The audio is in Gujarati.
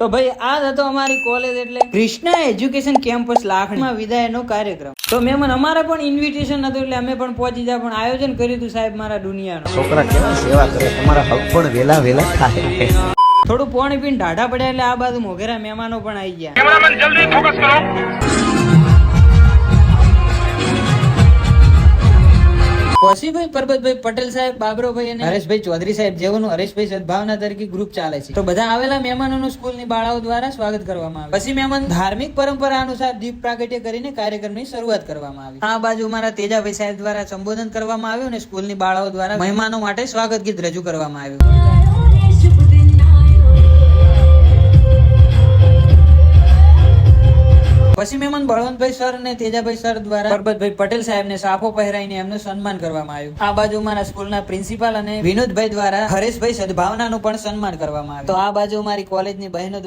તો ભાઈ આ હતો અમારી કોલેજ એટલે કૃષ્ણા એજ્યુકેશન કેમ્પસ લાખણીમાં વિદાયનો કાર્યક્રમ. તો મેમન અમારે પણ ઇન્વિટેશન હતું એટલે અમે પણ પહોંચી જાય પણ આયોજન કર્યું હતું સાહેબ મારા દુનિયાનું. છોકરા કેવા સેવા કરે તમારા હક પણ વેલા વેલા થાય થોડું પાણી પીને ઢાઢા પડ્યા એટલે આ બાજુ મોઘેરા મહેમાનો પણ આવી ગયા. પછી ભાઈ પરબતભાઈ પટેલ સાહેબ બાબરોભાઈ અને હરેશભાઈ ચૌધરી સાહેબ જેઓનું હરેશભાઈ સદભાવના તરીકે ગ્રુપ ચાલે છે. તો બધા આવેલા મહેમાનોનું સ્કૂલની બાળાઓ દ્વારા સ્વાગત કરવામાં આવે પછી મહેમાન ધાર્મિક પરંપરા અનુસાર દીપ પ્રાગટ્ય કરીને કાર્યક્રમની શરૂઆત કરવામાં આવી. આ બાજુ મારા તેજાભાઈ સાહેબ દ્વારા સંબોધન કરવામાં આવ્યું અને સ્કૂલની બાળાઓ દ્વારા મહેમાનો માટે સ્વાગત ગીત રજૂ કરવામાં આવ્યું. પછી મેમન બળવંતભાઈ સર અને તેજાભાઈ સર દ્વારા પરબતભાઈ પટેલ સાહેબને સાફો પહેરાઈને એમનું સન્માન કરવામાં આવ્યું. આ બાજુ મારા સ્કૂલના પ્રિન્સિપાલ અને વિનોદભાઈ દ્વારા હરેશભાઈ સદભાવનાનું પણ સન્માન કરવામાં આવ્યું. તો આ બાજુ મારી કોલેજની બહેનો